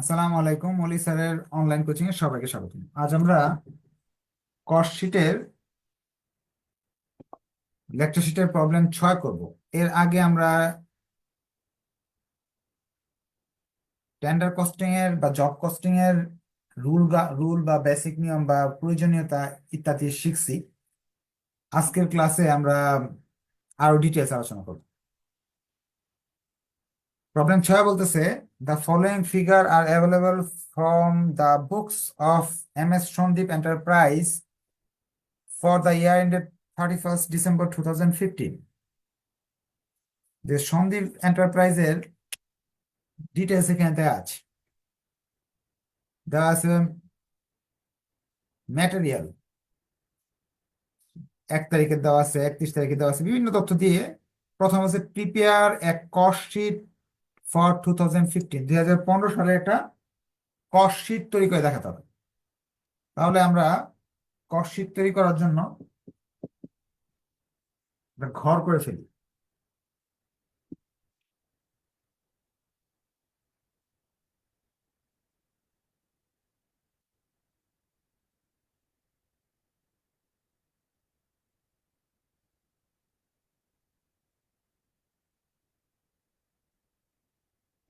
আসসালামু আলাইকুম, মলি স্যারের অনলাইন কোচিং এ সবাইকে স্বাগত। আজ আমরা কস্ট শিটের লেকচার প্রবলেম ছয় করব। এর আগে আমরা টেন্ডার কস্টিং এর বা জব কস্টিং এর রুল রুল বা বেসিক নিয়ম বা প্রয়োজনীয়তা ইত্যাদি শিখছি। আজকের ক্লাসে আমরা আরও ডিটেলস আলোচনা করব। প্রবলেম ছয় বলতেছে the following figure are available from the books of M S Sandeep enterprise for the year ended thirty first December two thousand fifteen যে সন্দীপ এন্টারপ্রাইজের ডিটেলস এখানে আছে আছে ম্যাটেরিয়াল এক তারিখে দেওয়া আছে, একত্রিশ তারিখে দেওয়া আছে। বিভিন্ন তথ্য দিয়ে প্রথম আছে প্রিপেয়ার এক cost sheet for two thousand fifteen দুই হাজার পনেরো সালে একটা কস্ট শিট তৈরি করে দেখাতে হবে। তাহলে আমরা কস্ট শিট তৈরি করার জন্য ঘর করে ফেলি।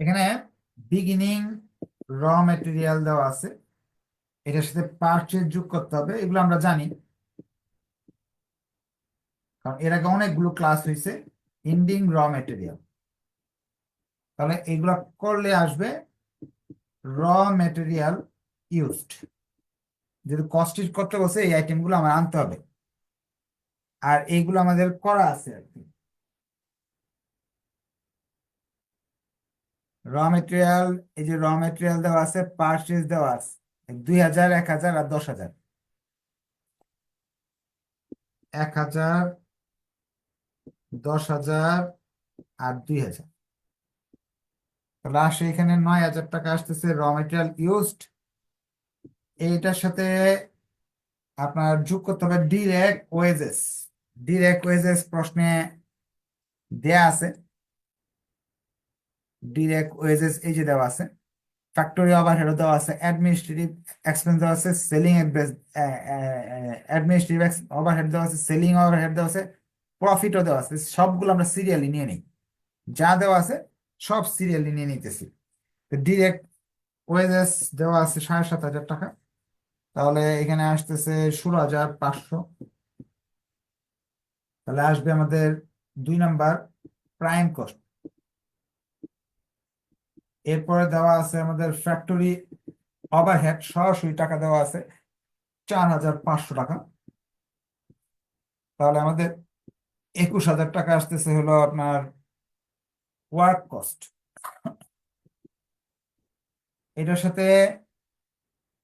এখানে বিগিনিং র মেটেরিয়াল দেওয়া আছে। এটার সাথে পারচেজ যোগ করতে হবে, এগুলো আমরা জানি। কারণ এর আগে অনেকগুলো ক্লাস হয়েছে এন্ডিং র মেটেরিয়াল তাহলে এগুলো করলে আসবে র মেটেরিয়াল ইউজড যদি কস্টিজ করতে বসে এই আইটেমগুলো আমার আনতে হবে। আর এইগুলো আমাদের করা আছে আর কি। র মেটেরিয়াল এই যে র মেটেরিয়াল দেওয়া আছে পারচেজ দেওয়া আছে দুই হাজার, এক হাজার আর দশ হাজার। এক হাজার, দশ হাজার আর দুই হাজার। তাহলে এখানে নয় হাজার টাকা আসতেছে র মেটেরিয়াল ইউজড এইটার সাথে আপনার যোগ করতে হবে ডিরেক্ট ওয়েজেস ডিরেক্ট ওয়েজেস প্রশ্নে দেয়া আছে। ডিরেক্ট ওয়েজেস এই যে দেওয়া আছে ফ্যাক্টরি ওভারহেড দেওয়া আছে অ্যাডমিনিস্ট্রেটিভ এক্সপেন্স দেওয়া আছে সেলিং অ্যাডমিনিস্ট্রেটিভ ওভারহেড দেওয়া আছে সেলিং ওভারহেড দেওয়া আছে প্রফিটও দেওয়া আছে, সবগুলো আমরা সিরিয়ালি নিয়ে নিই। যা দেওয়া আছে, সব সিরিয়ালি নিয়ে নিতেছি। তো ডিরেক্ট ওয়েজেস দেওয়া আছে সাড়ে সাত হাজার টাকা। তাহলে এখানে আসতেছে ষোলো হাজার পাঁচশো। তাহলে আসবে আমাদের দুই নাম্বার প্রাইম কস্ট এরপরে দেওয়া আছে আমাদের ফ্যাক্টরি ওভারহেড সরাসরি টাকা দেওয়া আছে চার হাজার পাঁচশো টাকা। তাহলে আমাদের একুশ হাজার টাকা আসতেছে হলো আপনার ওয়ার্ক কস্ট এটার সাথে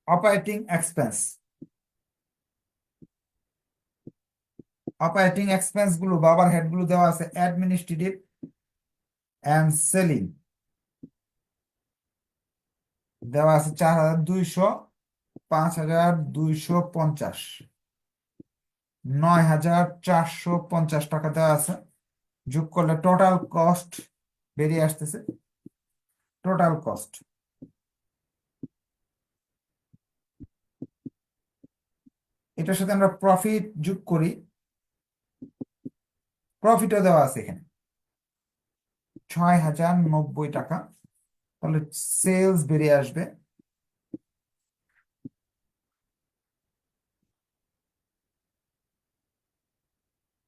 অপারেটিং এক্সপেন্স অপারেটিং এক্সপেন্সগুলো বাবার হেডগুলো দেওয়া আছে অ্যাডমিনিস্ট্রেটিভ অ্যান্ড সেলিং দেওয়া আছে চার হাজার দুইশো, পাঁচ হাজার দুইশো পঞ্চাশ। নয় হাজার চারশো পঞ্চাশ টাকা দেওয়া আছে। যোগ করলে টোটাল কস্ট বেরিয়ে আসতেছে। টোটাল কস্ট এটার সাথে আমরা প্রফিট যোগ করি। প্রফিটও দেওয়া আছে এখানে। ছয় হাজার নব্বই টাকা। তাহলে সেলস বেরিয়ে আসবে।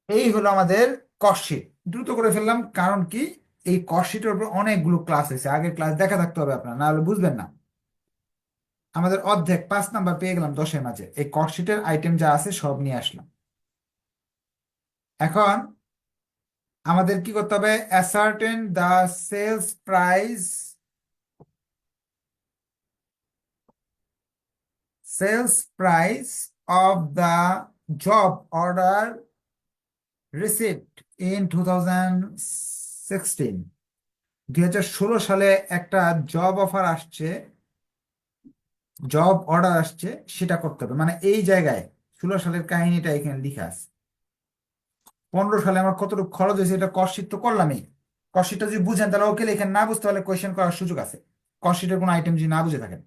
এই হলো আমাদের কস্টশিট দ্রুত করে ফেললাম, কারণ কি? এই কস্টশিটের উপর অনেকগুলো ক্লাস হয়েছে আগের ক্লাস দেখা থাকতে হবে আপনার না হলে বুঝবেন না। আমাদের অর্ধেক, পাঁচ নাম্বার পেয়ে গেলাম দশের মাঝে। এই কস্টশিটের আইটেম যা আছে সব নিয়ে আসলাম। এখন আমাদের কি করতে হবে? Ascertain the sales price sales price of the job order received in 2016 দুই হাজার ষোলো সালে একটা জব অফার আসছে জব অর্ডার আসছে, সেটা করতে হবে। মানে এই জায়গায়, ষোলো সালের কাহিনীটা এখানে লিখা আছে। পনেরো সালে আমার কতটুকু খরচ হয়েছে, এটা কষ্টিত তো করলামই। কষ্টিটা যদি বুঝেন, তাহলে ওকে এখানে না বুঝতে পারলে কোয়েশ্চেন করার সুযোগ আছে। কস্টিটের কোনো আইটেম যদি না বুঝে থাকেন।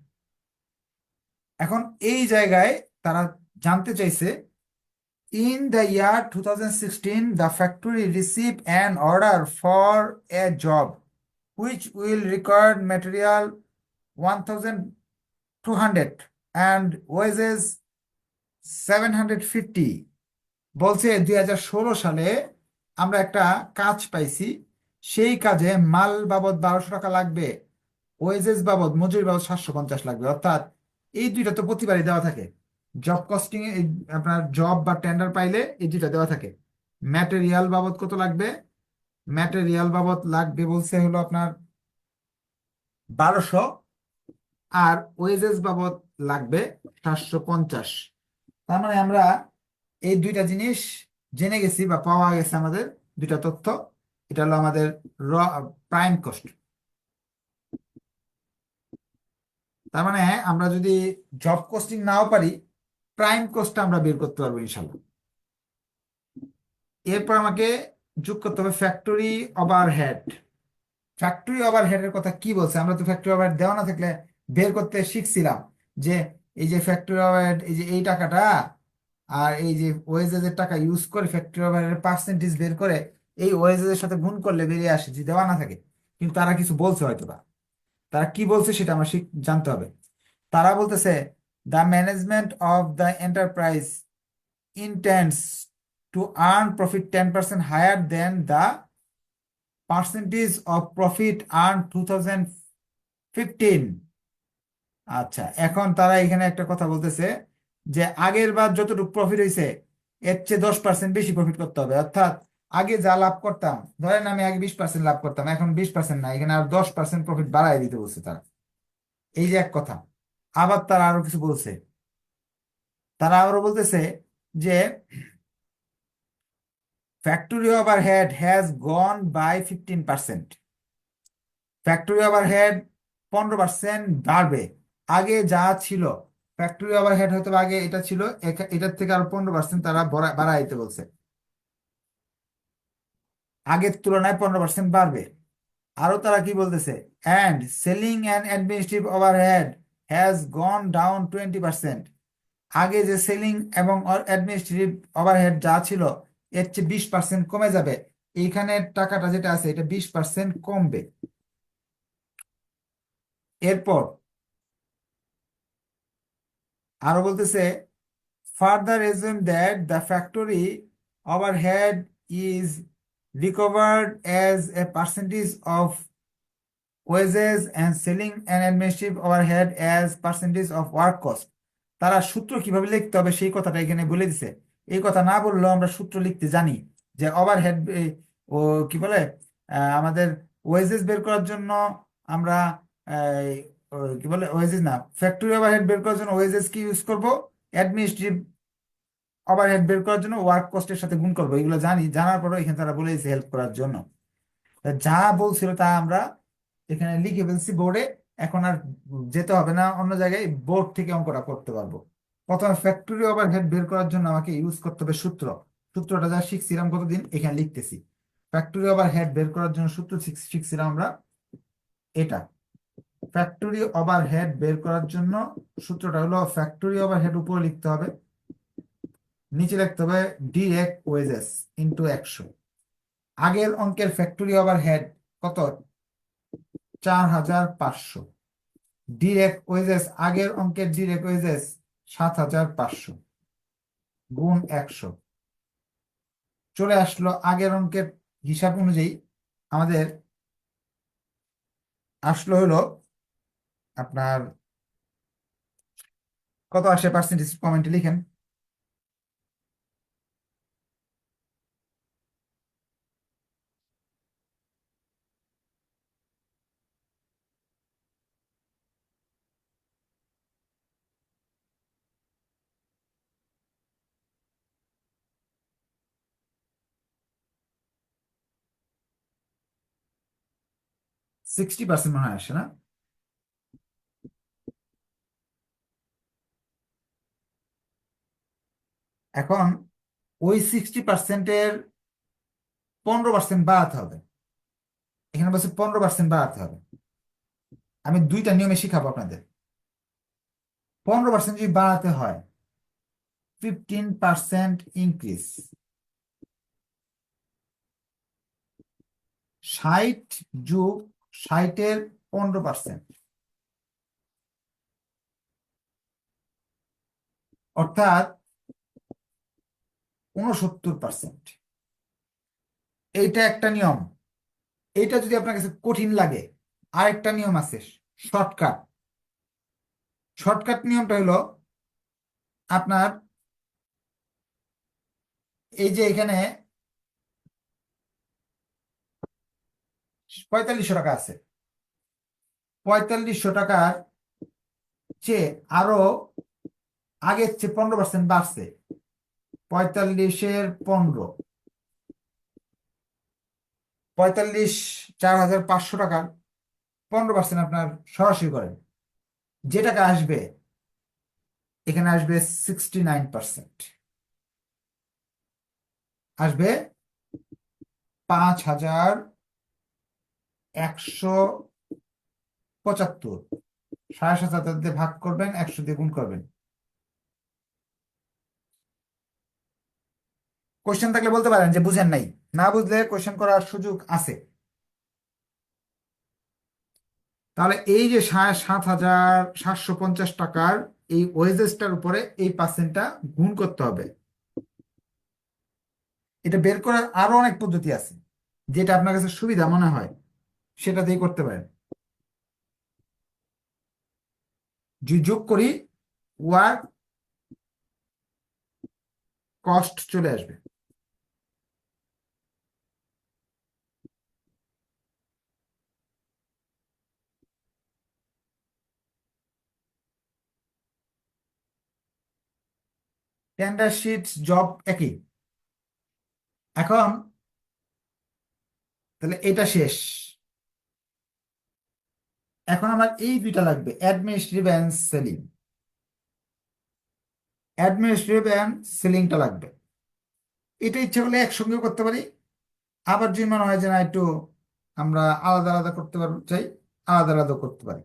এখন এই জায়গায় তারা জানতে চাইছে in the year two thousand sixteen the factory receive an order for a job which will required material one thousand two hundred and seven hundred fifty বলছে, দুই হাজার ষোলো সালে আমরা একটা কাজ পাইছি, সেই কাজে মাল বাবদ বারোশো টাকা লাগবে ওয়েজেস বাবদ, মজুরি বাবদ সাতশো পঞ্চাশ লাগবে। অর্থাৎ এই দুইটা তো প্রতিবারই দেওয়া থাকে। জব কস্টিং এ আপনার জব বা টেন্ডার পাইলে এই দুইটা দেওয়া থাকে। ম্যাটেরিয়াল বাবদ কত লাগবে? ম্যাটেরিয়াল বাবদ লাগবে বলছে হলো আপনার বারোশো আর ওয়েজেস বাবদ লাগবে সাতশো পঞ্চাশ। তার মানে আমরা এই দুইটা জিনিস জেনে গেছি বা পাওয়া গেছে আমাদের দুইটা তথ্য। এটা হলো আমাদের র প্রাইম কস্ট তার মানে আমরা যদি জব কস্টিং নাও পারি প্রাইম কস্টটা আমরা বের করতে পারব ইনশাল্লাহ। এরপর আমাকে যোগ করতে হবে ফ্যাক্টরি ওভারহেড ফ্যাক্টরি ওভারহেডের কথা কি বলছে? আমরা তো ফ্যাক্টরি ওভারহেড দেওয়া না থাকলে বের করতে শিখছিলাম যে এই যে ফ্যাক্টরি ওভারহেড এই যে এই টাকাটা আর এই যে ওয়েজেস এর টাকা ইউজ করে ফ্যাক্টরি ওভারহেড পার্সেন্টেজ বের করে, এই ওয়েজেস এর সাথে গুণ করলে বেরিয়ে আসে যে দেওয়া না থাকে। কিন্তু তারা কিছু বলছে হয়তো বা তারা কি বলছে সেটা আমার জানতে হবে। তারা বলতেছে the management of the enterprise intends to earn profit 10% higher than the percentage of profit earned 2015 আচ্ছা এখন তারা এখানে একটা কথা বলতেছে যে, আগের বার যতটুকু প্রফিট হয়েছে এর চেয়ে দশ পার্সেন্ট বেশি প্রফিট করতে হবে। অর্থাৎ আগে যা লাভ করতাম, ধরেন আমি আগে বিশ পার্সেন্ট লাভ করতাম, এখন বিশ পার্সেন্ট না এখানে আর দশ পার্সেন্ট প্রফিট বাড়ায় দিতে বলছে তারা। এই যে এক কথা, আবার তারা আরও কিছু বলছে। তারা আরও বলতেছে যে factory overhead has gone by fifteen percent factory overhead পনেরো পার্সেন্ট বাড়বে। আগে যা ছিল ফ্যাক্টরি ওভারহেড হয়তো বা আগে এটা ছিল এটার থেকে আরও পনেরো পার্সেন্ট তারা বড়া- বাড়াইতে বলছে। আগের তুলনায় পনেরো পার্সেন্ট বাড়বে। আরও তারা কি বলতেছে? And selling and administrative overhead has gone down twenty percent আগে যে সেলিং এবং অ্যাডমিনিস্ট্রেটিভ ওভারহেড যা ছিল, এর চেয়ে বিশ পার্সেন্ট কমে যাবে। এইখানে টাকাটা যেটা আছে, এটা বিশ পার্সেন্ট কমবে। এরপর আরও বলতেছে further assume that the factory overhead is recovered as a percentage of wages and selling and administrative overhead as percentage of work cost. তারা সূত্র কীভাবে লিখতে হবে সেই কথাটা এখানে বলে দিছে। এই কথা না বললেও আমরা সূত্র লিখতে জানি যে ওভারহেড ও, কি বলে আমাদের ওয়েজেস বের করার জন্য আমরা কি বলে ওয়েজেস না ফ্যাক্টরি ওভারহেড বের করার জন্য ওয়েজেস কি ইউজ করব? অ্যাডমিনিস্ট্রেটিভ ওভারহেড বের করার জন্য ওয়ার্ক কস্টের সাথে গুণ করব। এগুলো জানি, জানার পরেও এখানে তারা বলে দিয়েছে হেল্প করার জন্য। যা বলছিল তা আমরা এখানে লিখে ফেলছি বোর্ডে এখন আর যেতে হবে না, অন্য জায়গায় বোর্ড থেকে অঙ্কটা করতে পারব। প্রথমে ফ্যাক্টরি ওভারহেড বের করার জন্য আমাকে ইউজ করতে হবে সূত্র। সূত্রটা যা শিখছিলাম কতদিন? এখানে লিখতেছি। ফ্যাক্টরি ওভারহেড বের করার জন্য সূত্র শিখছিলাম আমরা এটা। ফ্যাক্টরি ওভারহেড বের করার জন্য সূত্রটা হলো ফ্যাক্টরি ওভারহেড উপরে লিখতে হবে। নিচে লিখতে হবে ডিরেক্ট ওয়েজেস ইন্টু একশো। আগের অঙ্কের ফ্যাক্টরি ওভার হেড কত? চার হাজার পাঁচশো। ডিরেক্ট ওয়েজেস আগের অঙ্কের ডিরেক্ট ওয়েজেস সাত হাজার পাঁচশো। গুণ একশো। চলে আসলো আগের অঙ্কের হিসাব অনুযায়ী আমাদের আসলো হলো আপনার কত আসে পার্সেন্টেজ কমেন্টে লিখেন? সিক্সটি পার্সেন্ট মনে হয় আসে না এখন ওই সিক্সটি পার্সেন্টের পনেরো পার্সেন্ট বাড়াতে হবে। এখানে বলছে পনেরো পার্সেন্ট বাড়াতে হবে। আমি দুইটা নিয়মে শিখাবো আপনাদের। পনেরো পার্সেন্ট যদি বাড়াতে হয় ফিফটিন পার্সেন্ট ইনক্রিজ ষাট যোগ ষাটের পনেরো পার্সেন্ট অর্থাৎ উনসত্তর পার্সেন্ট এইটা একটা নিয়ম। এইটা যদি আপনার কাছে কঠিন লাগে, আরেকটা নিয়ম আছে, শর্টকাট। শর্টকাট নিয়মটা হলো আপনার এই যে এখানে পঁয়তাল্লিশশো টাকা আছে। পঁয়তাল্লিশশো টাকার চেয়ে আরও চেয়ে পনেরো পার্সেন্ট বাড়ছে। পঁয়তাল্লিশের পনেরো। পঁয়তাল্লিশ চার হাজার পাঁচশো টাকার পনেরো পার্সেন্ট আপনার সরাসরি করেন। যে টাকা আসবে, এখানে আসবে সিক্সটি নাইন পার্সেন্ট আসবে পাঁচ হাজার একশো পঁচাত্তর। সাড়ে সাত হাজার দিয়ে ভাগ করবেন, একশো দিয়ে গুণ করবেন। কোশ্চেন থাকলে বলতে পারেন যে বুঝেন নাই। না বুঝলে কোশ্চেন করার সুযোগ আছে। তাহলে এই যে সাড়ে সাত হাজার সাতশো পঞ্চাশ টাকার এই ওয়েজেসটার উপরে এই পার্সেন্টটা গুণ করতে হবে। এটা বের করার আরও অনেক পদ্ধতি আছে, যেটা আপনার কাছে সুবিধা মনে হয়। সেটা দিয়ে করতে পারেন। যদি যোগ করি ওয়ার্ক কস্ট চলে আসবে। টেন্ডার শিট জব একই। এখন, তাহলে এটা শেষ। এখন আমার এই দুইটা লাগবে administrative and selling administrative and সেলিংটা লাগবে। এটা ইচ্ছা করলে একসঙ্গে করতে পারি, আবার যদি মনে হয় যে না, একটু আমরা আলাদা আলাদা করতে পারব চাই, আলাদা আলাদা করতে পারি।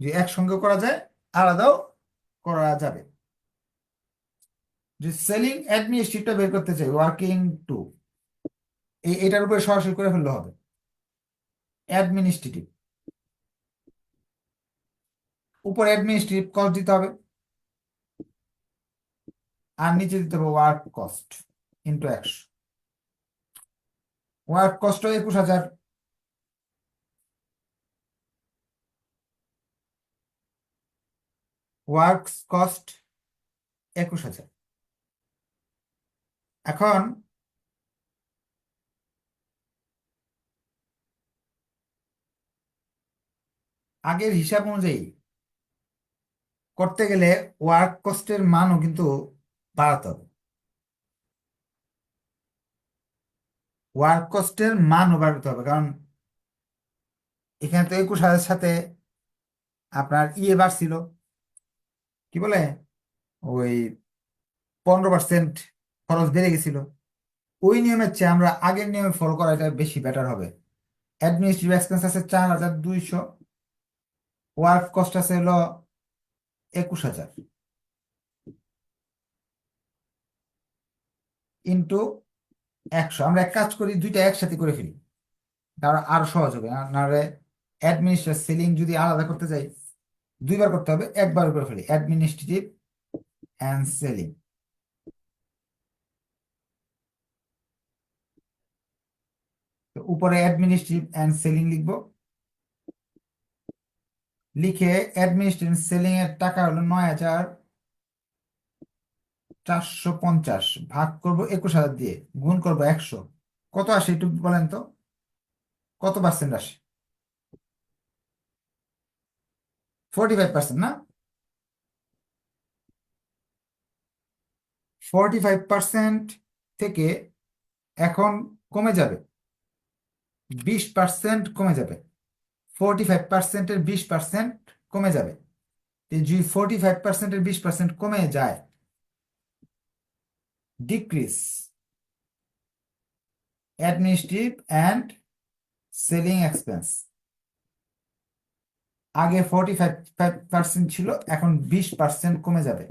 যে একসঙ্গে করা যায়, আলাদাও করা যাবে। যে সেলিং অ্যাডমিনিস্ট্রেটিভটা বের করতে চাই ওয়ার্কিং টু এই, এটার উপরে সরাসরি করে ফেললে হবে। অ্যাডমিনিস্ট্রেটিভ উপরে অ্যাডমিনিস্ট্রেটিভ কস্ট দিতে হবে আর নিচে দিতে হবে ওয়ার্ক কস্ট ইন্টু একশো ওয়ার্ক কস্ট একুশ হাজার। ওয়ার্ক কস্ট একুশ হাজার। এখন আগের হিসাব অনুযায়ী করতে গেলে ওয়ার্ক কস্টের মানও কিন্তু বাড়াতে হবে। ওয়ার্ক কস্টের মানও বাড়াতে হবে, কারণ এখানে তো একুশ হাজার সাথে আপনার ইয়ে বাড়ছিল। কি বলে? ওই পনেরো পার্সেন্ট খরচ বেড়ে গেছিল। ওই নিয়মের চেয়ে আমরা আগের নিয়মে ফলো করা এটা বেশি বেটার হবে। অ্যাডমিনিস্ট্রেটিভ এক্সপেন্স আছে চার হাজার দুইশো ওয়ার্ক কস্ট আছে হলো একুশ হাজার। ইন্টু একশো। আমরা এক কাজ করি, দুইটা একসাথে করে ফেলি। তাহলে আরও সহজ হবে। নাহলে অ্যাডমিনিস্ট্রেটিভ সেলিং যদি আলাদা করতে যাই, দুইবার করতে হবে, একবার করে ফেলি। অ্যাডমিনিস্ট্রেটিভ অ্যান্ড সেলিং উপরে অ্যাডমিনিস্ট্রেটিভ অ্যান্ড সেলিং লিখব। লিখে অ্যাডমিনিস্ট্রেটিভ সেলিং এর টাকা হলো নয় হাজার চারশো পঞ্চাশ। ভাগ করব একুশ হাজার দিয়ে, গুণ করব একশো। কত আসে একটু বলেন তো? কত পার্সেন্ট আসে? ফোরটি ফাইভ পার্সেন্ট না? ফোরটি ফাইভ পার্সেন্ট থেকে এখন কমে যাবে। বিশ পার্সেন্ট কমে যাবে। ফোরটি ফাইভ পার্সেন্টের বিশ পার্সেন্ট কমে যাবে। যদি ফোরটি ফাইভ পার্সেন্টের বিশ পার্সেন্ট কমে যায় decrease administrative and selling expense আগে ফোরটি ফাইভ ফাইভ পার্সেন্ট ছিল, এখন বিশ পার্সেন্ট কমে যাবে।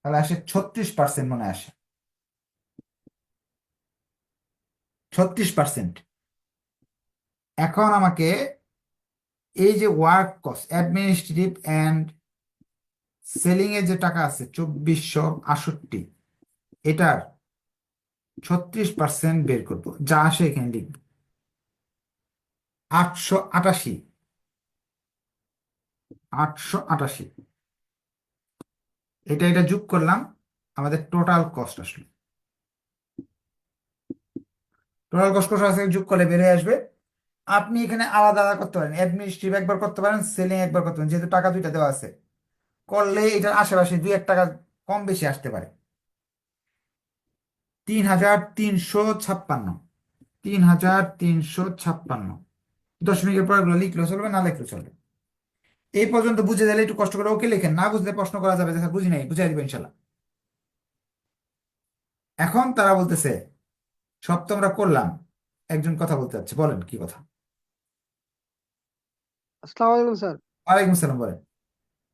তাহলে আসে ছত্রিশ পার্সেন্ট মনে আসে। ছত্রিশ পার্সেন্ট এখন আমাকে এই যে work cost administrative and selling এর যে টাকা আছে, চব্বিশশো আষট্টি এটার ছত্রিশ পার্সেন্ট বের করব। যা আসে এখানে লিখব। আটশো আটাশি। আটশো আটাশি। এটা এটা যোগ করলাম, আমাদের টোটাল কস্ট আসলো। টোটাল কস্ট আছে যোগ করলে হয়ে আসবে। আপনি এখানে আলাদা আলাদা করতে পারেন। অ্যাডমিনিস্ট্রেটিভ একবার করতে পারেন, সেলিং একবার করতে পারেন, যেহেতু টাকা দুইটা দেওয়া আছে। করলে এটার আশেপাশে দুই এক টাকা কম বেশি আসতে পারে। তিন হাজার তিনশো ছাপ্পান্ন। তিন হাজার তিনশো ছাপ্পান্ন। দশমিকের পরগুলো লিখলেও চলবে, না লিখলেও চলবে। এই পর্যন্ত বুঝে দিলে একটু কষ্ট করে ওকে লেখেন। না বুঝলে প্রশ্ন করা যাবে বুঝি নাই। বুঝাই দিবেন এখন তারা বলতেছে সব তো আমরা করলাম। একজন কথা বলতে যাচ্ছে বলেন কি কথা? আসসালামু আলাইকুম স্যার। ওয়ালাইকুম সালাম বলেন।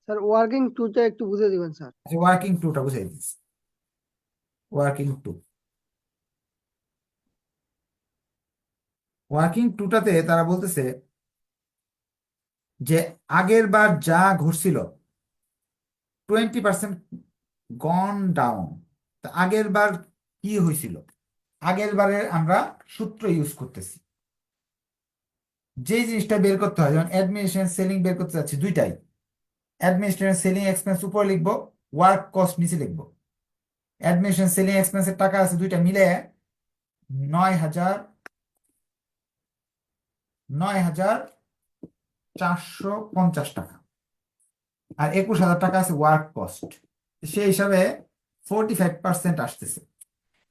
স্যার ওয়ার্কিং টুটা একটু বুঝে দিবেন স্যার। আচ্ছা ওয়ার্কিং টুটা বুঝাই দিচ্ছি। ওয়ার্কিং টু ওয়ার্কিং টুটাতে তারা বলতেছে যে আগের বার যা ঘটছিল টোয়েন্টি পার্সেন্ট গন ডাউন তা আগের বার কি হয়েছিল আগের বারের আমরা সূত্র ইউজ করতেছি। যে জিনিসটা বের করতে হয়, যেমন অ্যাডমিনিস্ট্রেশন সেলিং বের করতে যাচ্ছি দুইটাই। অ্যাডমিনিস্ট্রেশন সেলিং এক্সপেন্স উপরে লিখব ওয়ার্ক কস্ট নিচে লিখব। অ্যাডমিনিস্ট্রেশন সেলিং এক্সপেন্সের টাকা আছে দুইটা মিলে নয় হাজার নয় হাজার চারশো পঞ্চাশ টাকা। আর একুশ হাজার টাকা আছে ওয়ার্ক কস্ট সেই হিসাবে ফোরটি ফাইভ পার্সেন্ট আসতেছে।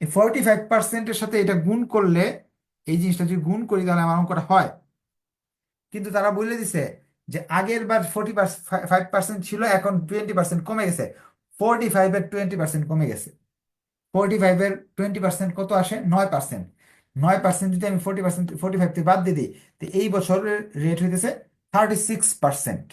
এই ফোরটি ফাইভ পার্সেন্টের সাথে এটা গুণ করলে, এই জিনিসটা যদি গুণ করি তাহলে আমার অঙ্কটা হয়। কিন্তু তারা বলে দিছে যে আগের বার ফোরটি ফাইভ পার্সেন্ট ছিল, এখন টোয়েন্টি পার্সেন্ট কমে গেছে। ফোরটি ফাইভের টোয়েন্টি পার্সেন্ট কমে গেছে। ফোরটি ফাইভের টোয়েন্টি পার্সেন্ট কত আসে? নয় পার্সেন্ট নয় পার্সেন্ট যদি আমি ফোরটি পার্সেন্ট ফোরটি ফাইভ থেকে বাদ দিয়ে দিই, তো এই বছরের রেট হইতেছে থার্টি সিক্স পার্সেন্ট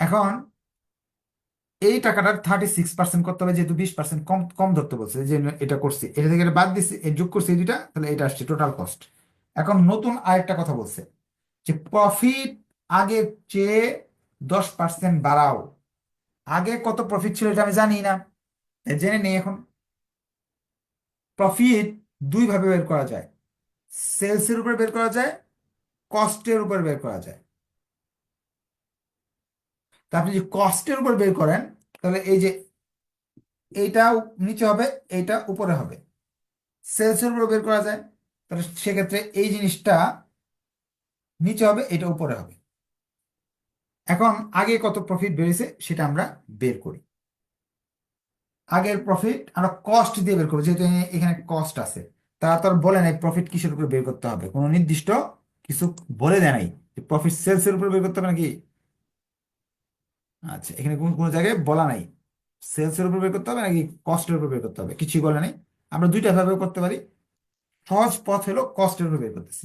এখন এই টাকাটার থার্টি সিক্স পার্সেন্ট করতে হবে, যেহেতু বিশ পার্সেন্ট কম কম ধরতে বলছে, যে এটা করছি, এটা থেকে বাদ দিচ্ছি যোগ করছি দুইটা, তাহলে এটা আসছে টোটাল কস্ট এখন নতুন আরেকটা কথা বলছে, যে প্রফিট আগের চেয়ে দশ পার্সেন্ট বাড়াও। আগে কত প্রফিট ছিল এটা আমি জানি না জেনে নেই এখন। প্রফিট দুই ভাবে বের করা যায় সেলসের উপর বের করা যায় কস্টের উপর বের করা যায়। তা আপনি যদি কস্টের উপর বের করেন, তাহলে এই যে এইটা নিচে হবে এইটা উপরে হবে। সেলসের উপর বের করা যায়, তাহলে সেক্ষেত্রে এই জিনিসটা নিচে হবে, এটা উপরে হবে। এখন আগে কত প্রফিট বেড়েছে সেটা আমরা বের করি। আগের প্রফিট আমরা কস্ট দিয়ে বের করব, যেহেতু এখানে কস্ট আছে। তারা তো আর বলে নাই প্রফিট কিসের উপর বের করতে হবে। কোনো নির্দিষ্ট কিছু বলে দেয় নাই প্রফিট সেলসের উপর বের করতে হবে নাকি আচ্ছা এখানে কোন, কোনো জায়গায় বলা নাই। সেলসের উপর বের করতে হবে নাকি কস্টের উপর বের করতে হবে? কিছুই বলে নাই। আমরা দুইটা ভাবে করতে পারি। সহজ পথ হলো কস্টের উপর বের করতেছি।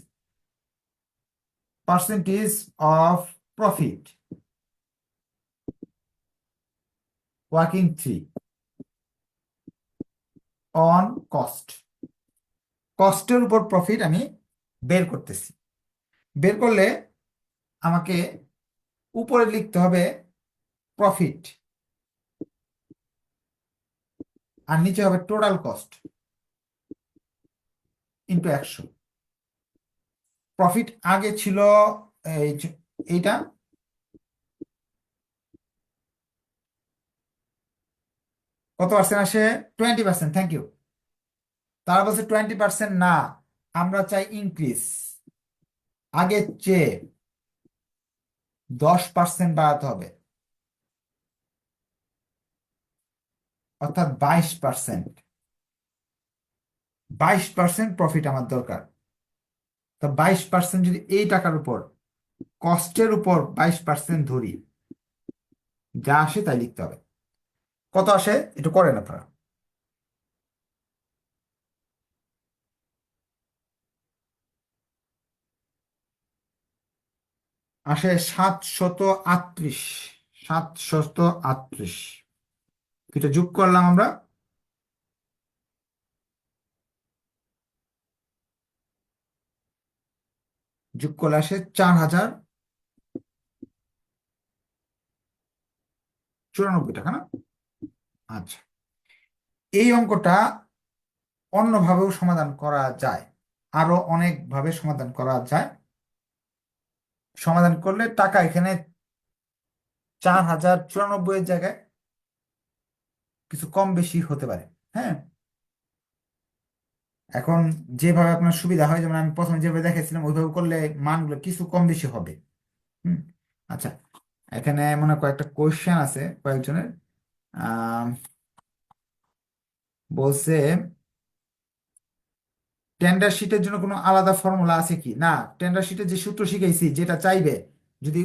Percentage of profit working three on cost কস্টের উপর প্রফিট আমি বের করতেছি। বের করলে আমাকে উপরে লিখতে হবে প্রফিট আর নিচে হবে টোটাল কস্ট ইন্টু একশো প্রফিট আগে ছিল এইটা। কত পার্সেন্ট আসে? টোয়েন্টি পার্সেন্ট থ্যাংক ইউ তারা বলছে টোয়েন্টি পার্সেন্ট না, আমরা চাই ইনক্রিজ আগের চেয়ে দশ পার্সেন্ট বাড়াতে হবে। অর্থাৎ বাইশ পার্সেন্ট বাইশ পার্সেন্ট প্রফিট আমার দরকার। তো বাইশ পার্সেন্ট যদি এই টাকার উপর কস্টের উপর বাইশ পার্সেন্ট ধরি, যা আসে তাই লিখতে হবে। কত আসে? একটু করেন আপনারা। আসে সাতশত আটত্রিশ সাতশত আটত্রিশ। এটা যোগ করলাম আমরা। যোগ করলে আসে চার হাজার চুরানব্বই টাকা না? আচ্ছা। এই অঙ্কটা অন্যভাবেও সমাধান করা যায়। আরও অনেকভাবে সমাধান করা যায়। সমাধান করলে টাকা এখানে চার হাজার চুরানব্বই জায়গায় কিছু কম বেশি হতে পারে হ্যাঁ? এখন যেভাবে আপনার সুবিধা হয়, যেমন আমি প্রথমে যেভাবে দেখেছিলাম ওইভাবে করলে মানগুলো কিছু কম বেশি হবে। হুম? আচ্ছা এখানে মনে কয়েকটা কোয়েশ্চেন আছে কয়েকজনের। বলছে টেন্ডার শিটের জন্য কোনো আলাদা ফর্মুলা আছে কি? না টেন্ডার শিটে যে সূত্র শিখাইছি, যেটা চাইবে, যদি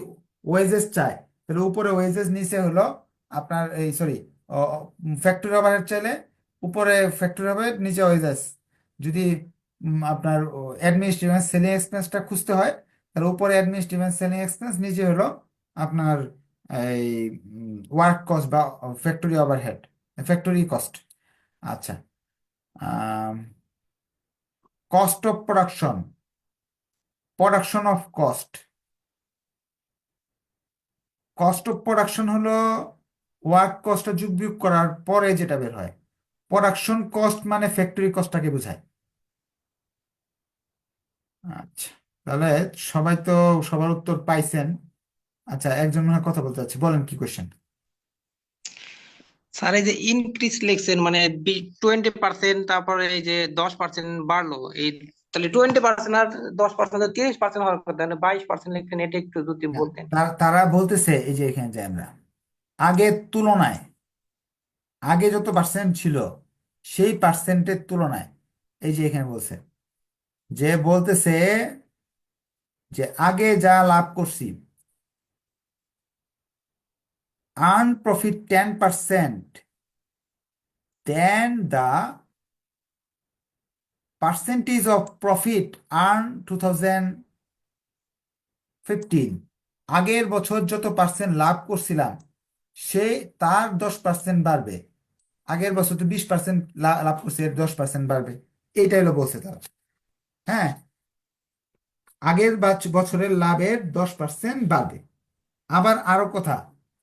ওয়েজেস চায়, তাহলে উপরে ওয়েজেস নিচে হলো আপনার এই সরি ফ্যাক্টরি ওভারহেড চাইলে উপরে ফ্যাক্টরি ওভারহেড নিচে ওয়েজেস যদি আপনার অ্যাডমিনিস্ট্রেটিভ সেলিং এক্সপেন্সটা খুঁজতে হয়, তাহলে উপরে অ্যাডমিনিস্ট্রেটিভ সেলিং এক্সপেন্স নিচে হলো আপনার এই ওয়ার্ক কস্ট বা ফ্যাক্টরি ওভারহেড ফ্যাক্টরি কস্ট আচ্ছা cost of production production of cost cost of production হলো ওয়ার্ক কস্টটা যোগ বিয়োগ করার পরে যেটা বের হয় প্রোডাকশন কস্ট মানে ফ্যাক্টরি কস্টটাকে বোঝায়। আচ্ছা তাহলে সবাই তো সবার উত্তর পাইছেন। আচ্ছা একজন মনে কথা বলতে চাচ্ছে বলেন কি কোশ্চেন স্যার এই যে ইনক্রিজ লিখছেন মানে টোয়েন্টি পার্সেন্ট তারপরে এই যে দশ পার্সেন্ট বাড়লো এই তাহলে টোয়েন্টি পার্সেন্ট আর দশ পার্সেন্ট তিরিশ পার্সেন্ট হওয়ার কথা বাইশ পার্সেন্ট লিখছেন এটা একটু যদি বলতেন। তারা বলতেছে এই যে এখানে যে আমরা আগের তুলনায়, আগে যত পার্সেন্ট ছিল, সেই পার্সেন্টের তুলনায়, এই যে এখানে বলছে, যে বলতেছে যে আগে যা লাভ করছি earn profit ten percent then the percentage of profit earn two thousand fifteen আগের বছর যত পার্সেন্ট লাভ করছিলাম সে তার দশ পার্সেন্ট বাড়বে। আগের বছর তো বিশ পার্সেন্ট লাভ করছে দশ পার্সেন্ট বাড়বে। এইটাই হলো বলছে তারা। হ্যাঁ? আগের বছরের লাভের দশ পার্সেন্ট বাড়বে। আবার আরও কথা,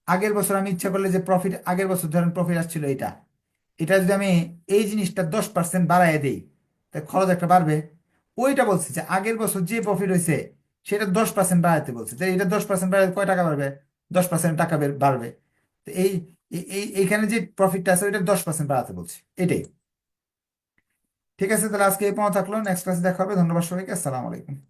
আগের বছর আমি ইচ্ছা করলে যে প্রফিট আগের বছর ধরেন প্রফিট আসছিল এটা এটা যদি আমি এই জিনিসটা দশ পার্সেন্ট বাড়াইয়ে দিই, তা খরচ একটা বাড়বে। ওইটা বলছে যে আগের বছর যে প্রফিট হয়েছে, সেটা দশ পার্সেন্ট বাড়াইতে বলছে। যে এটা দশ পার্সেন্ট বাড়াইতে কয় টাকা বাড়বে? দশ পার্সেন্ট টাকা বাড়বে। এই এইখানে যে প্রফিটটা আছে, ওইটা দশ পার্সেন্ট বাড়াতে বলছি। এটাই। ঠিক আছে, তাহলে আজকে এই পর্যন্ত থাকল। নেক্সট ক্লাসে দেখা হবে। ধন্যবাদ সবাইকে। আসসালামু আলাইকুম।